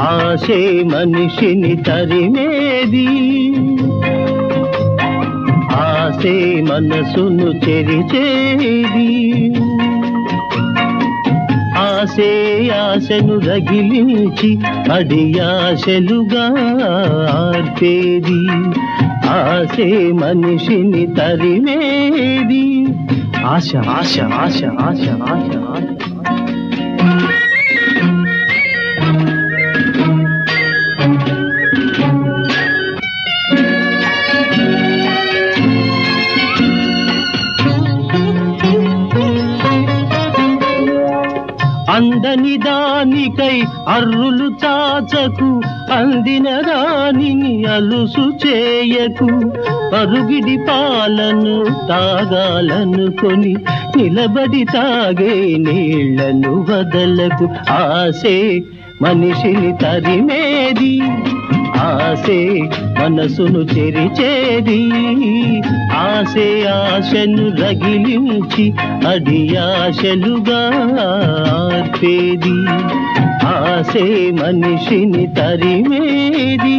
ఆశే మనిషిని తరిమేది. ఆశే మనసును చెరిచేది. ఆశే ఆశను రగిలించి అడి ఆశలుగా ఆర్పేది. ఆశే మనిషిని తరిమేది. ఆశ ఆశ ఆశ ఆశ ఆశ ఆశ. అందని దానికై అర్రులు చాచకు అందిన రాణిని అలుసు చేయకు. పరుగిడి పాలను తాగాలనుకొని నిలబడి తాగే నీళ్ళను వదలకు. ఆసే మనిషిని తరిమేది ఆసే మనసును చెరిచేది ఆసే ఆశను రగిలించి అడి ఆశలుగా ఆర్పేది. ఆసే మనిషిని తరిమేది.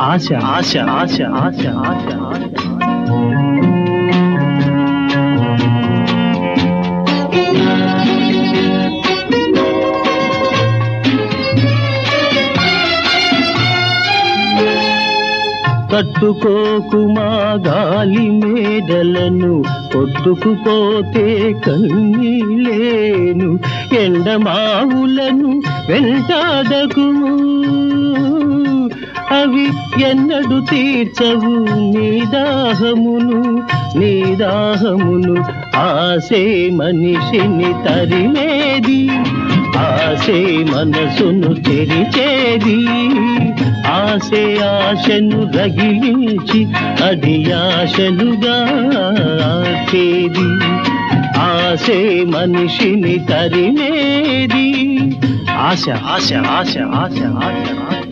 ఆశ ఆశ ఆశ ఆశ ఆశ ఆశ. కట్టుకోకుమా గాలి మేడలను కొట్టుకుపోతే కన్నీలేను ఎండమావులను వెంటాడకుము. అవి ఎన్నడు తీర్చవు నీ దాహమును నీ దాహమును ఆసే మనిషిని తరిమేది. ఆసే మనసును తెరిచేది. ఆసే ఆశను రగిలించి అది ఆశలుగా ఆచేది. ఆసే మనిషిని తరిమేది. ఆశ ఆశ ఆశ ఆశ ఆశ ఆశ.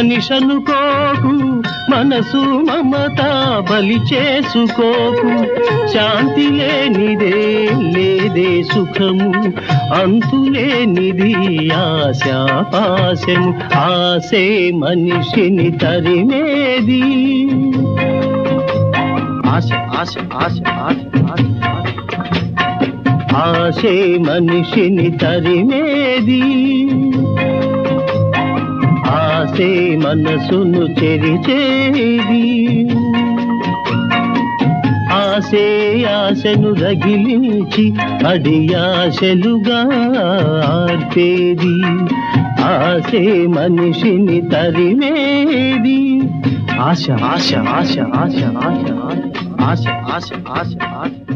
మనిషనుకోకు మనసు మమత బలి చేసుకోకు. శాంతి లేనిదే లేదే సుఖము అంతులేనిది ఆశ పాశము. ఆశే మనిషిని తరిమేది. ఆశ ఆశ ఆశ ఆశ ఆశ. ఆశే మనిషిని తరిమేది. ఆసే మనసును చెరిచేది ఆసే ఆశను రగిలించి అడి ఆశలుగా ఆర్పేది ఆసే మనిషిని తరిమేది ఆశ ఆశ ఆశ ఆశ ఆశ ఆశ ఆశ ఆశ ఆశ ఆశ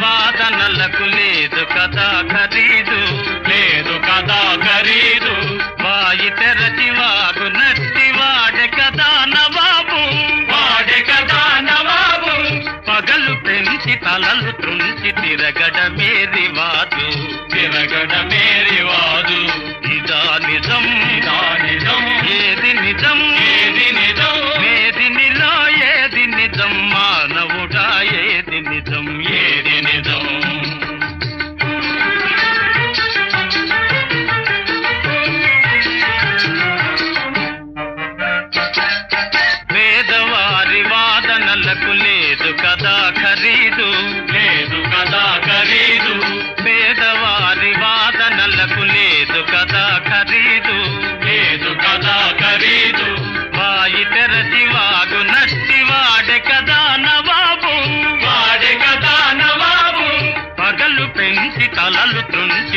వాదనలకు లేదు కదా ఖరీదు లేదు కదా ఖరీదు. వాయి తెరచి వాగు నట్టి వాడే కదా నవాబు. వాడే కదా నవాబు. పగలు పెంచి తలలు త్రుంచి తిరగడ మేరి వాదు. తిరగడ మేరి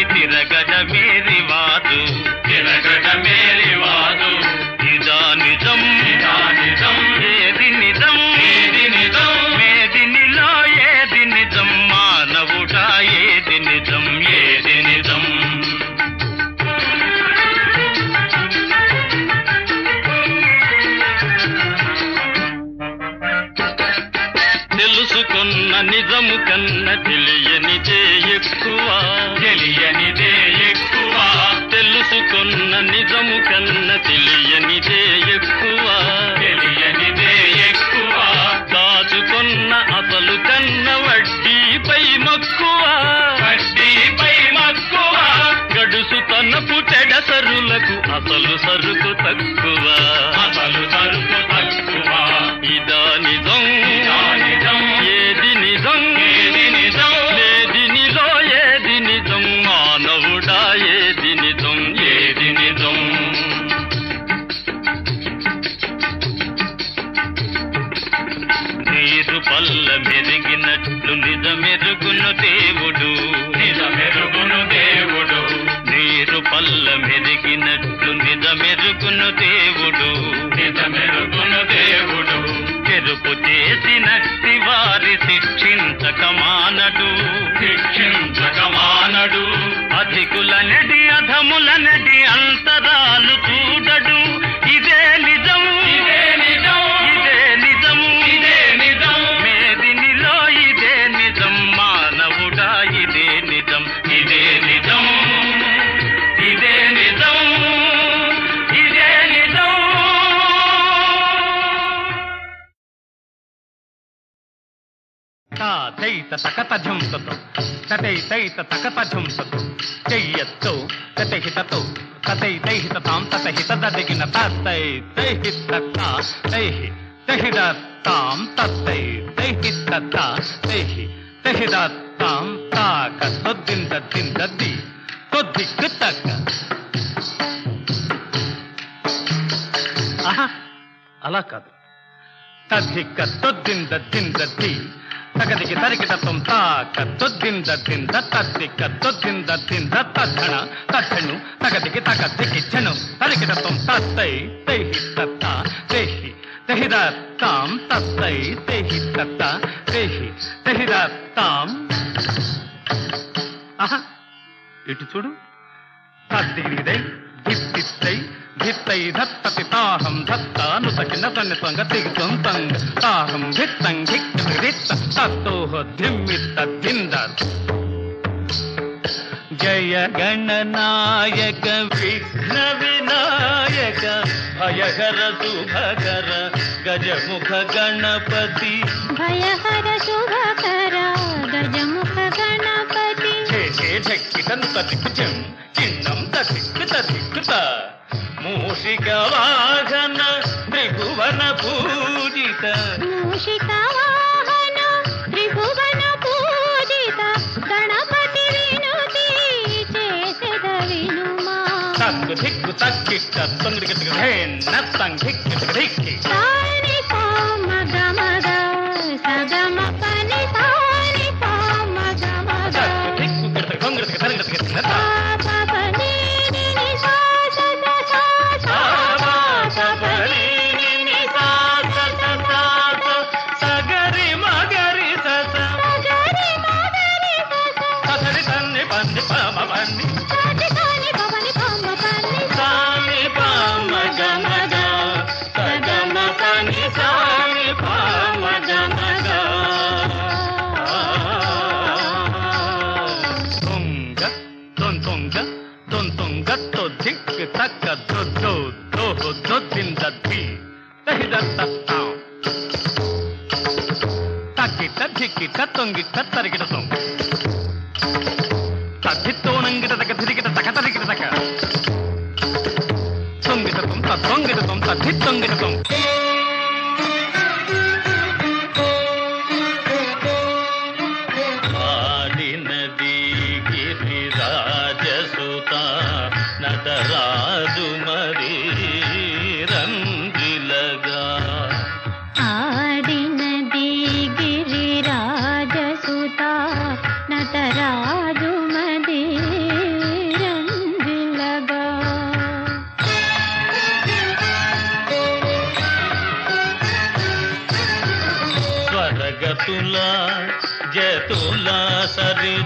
ದಾರಿ తిరగడ మేరి వాదు ಮೇರಿವಾದು ಇದಾ ನಿಜಂ నిజం. నిజం? నిజం? నిజం? తెలుసుకున్న నిజము కన్న తెలియని చేయకు తెలియనిదే ఎక్కువ. తెలుసుకున్న నిజము కన్న తెలియనిదే ఎక్కువ. తెలియనిదే ఎక్కువ. దాచుకున్న అసలు కన్న వడ్డీపై మక్కువ. వడ్డీపై మక్కువ. గడుసు తనపు చెడసరులకు అసలు సరుకు తక్కువ. అధికుల రక్షించకమానడు అధికులనటి అధములనటి అంతరాలు చూడడు. तकतझुंसतो तटैतैत तकतझुंसतो चैयत्तो ततहिततो ततैतैहिततां ततहितददिगिनतस्तैतैहितता तैः तहिदत्तां तत्तैतैहितता तैः तहिदत्तां ताकसुद्दिन्दद्दिन्दद्दि त्वद्दिक् तक ఆహా, అలా కాదు. తద్దిక్క తొద్దింద దిందీ తగదిగి తరిగిద తుంత కత్తొద్దింద దింద తత్తిక తొద్దింద దింద తత్తణ తత్తణు తగదిగి తగ దిగిచ్చను తరిగిద తుంత తై తైహి తత్త తేహి తెహిదత్తాం తత్తై తేహి తత్త తేహి తెహిదత్తాం ఆహా ఇటు చూడు తద్దిగిదై దిత్తిత్తై ధిత్తై ధత్తతి తాహం ధత్తాను తకిన తన్ని తంగ దిగ్తం తంగ తాహం ధిత్తం ధిక్త ధిత్త తత్తోహ ధిమ్మిత్త ధిందర్. జయ గణనాయక విఘ్న వినాయక భయహర శుభకర గజముఖ గణపతి. భయహర శుభకర గజముఖ గణపతి. ఛే ఛే ఝక్కిట దిక్కను తదిక్కుచం చిన్నం मूषिक वाहन त्रिभुवन पूजित मूषिक वाहन त्रिभुवन पूजित गणपति विनुति तक तक तंग धिक धिक न तंग धिक धिक तारिका తరిగిట తక తొంగిట తొం తొంగిట తొం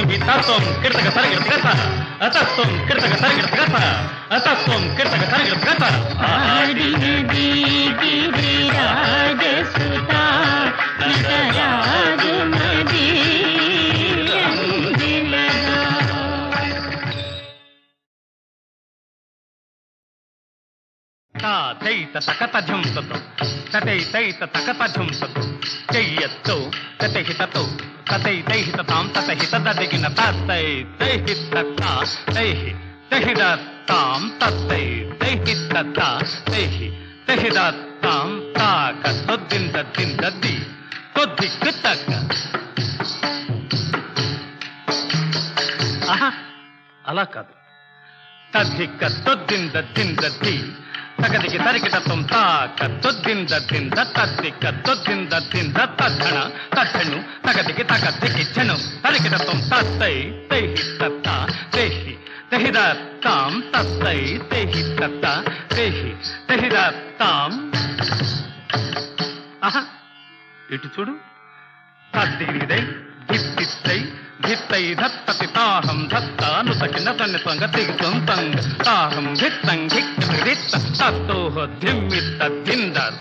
विधातुम कृतक सर्गत अतस्त्वं कृतक सर्गत अतस्त्वं कृतक सर्गत आदि नदी गिरिराज सुता नटराज తై తాం తతై తై తత తై తై తాం తాక తొద్దింద దిందది తొద్దిక్కు తక్క ఆహా అలా కాదు తద్దిక్క తొద్దింద దిందది తగదికి తరికిటత్వం తాక తొద్దింద దింద తద్దిక్క తొద్దింద దింద తద్ధణ తద్ధను తగదికి తగ దిక్కిచ్చను తరికిటత్వం తత్తై తై తత్త తేహి తహిద తాం తత్తై తేహి తత్త తేహి తహిద తాం ఆహా ఇటు చూడు. తద్దిగిరిదై దిత్తిత్తై ధిత్తై ధత్తతి తాహం ధత్తాను సకిన తన్ని త్వంగ దిగుతం తంగ తాహం ధిత్తం ధిక్ ధిత్త తత్తోహ ధిమ్మిత్త ధిందర్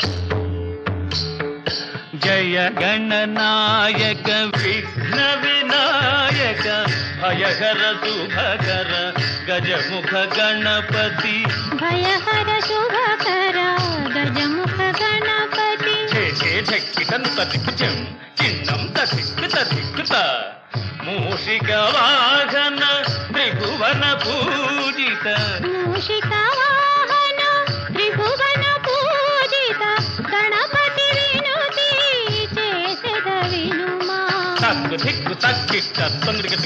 జయ గణనాయక విఘ్న వినాయక భయహర శుభకర గజముఖ గణపతి భయహర శుభకర గజముఖ గణపతి ఛే ఛే ఝక్కిటంత मूषिक वाहन त्रिभुवन पूजित। मूषिक वाहन त्रिभुवन पूजित। गणपति विनुति चेसद विनुमा तक्क धिक्क तक्क तक्क तंग धिक्क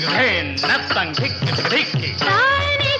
धिक्क धिक्क धिक्क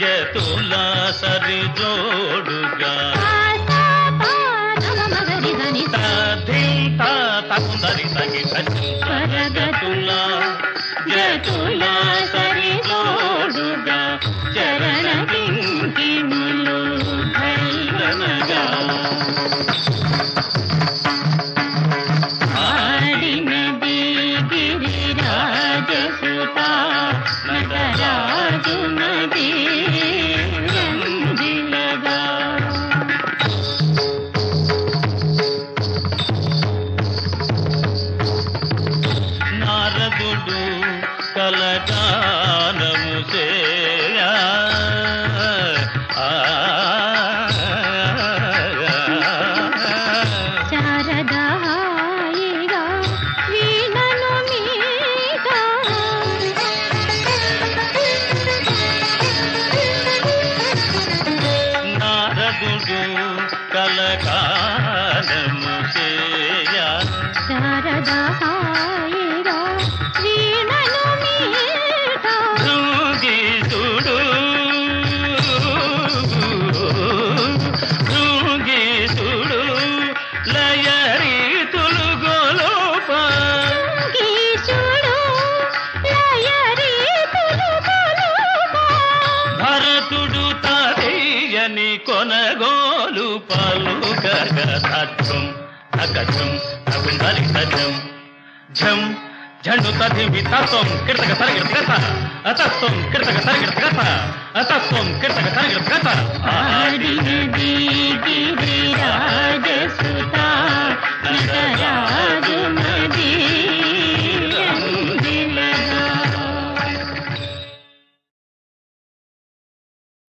జతుల సరి జోడుగా. ఆసా పాదమ మగరి దని ధింత తందరి తగి స్వరగతుల జతుల సరి జోడుగా. చరణ కింకిణులు భైరనగా ఆడినది గిరిరాజసుత అగసాధ్యం అగజం అగుండాలి సజం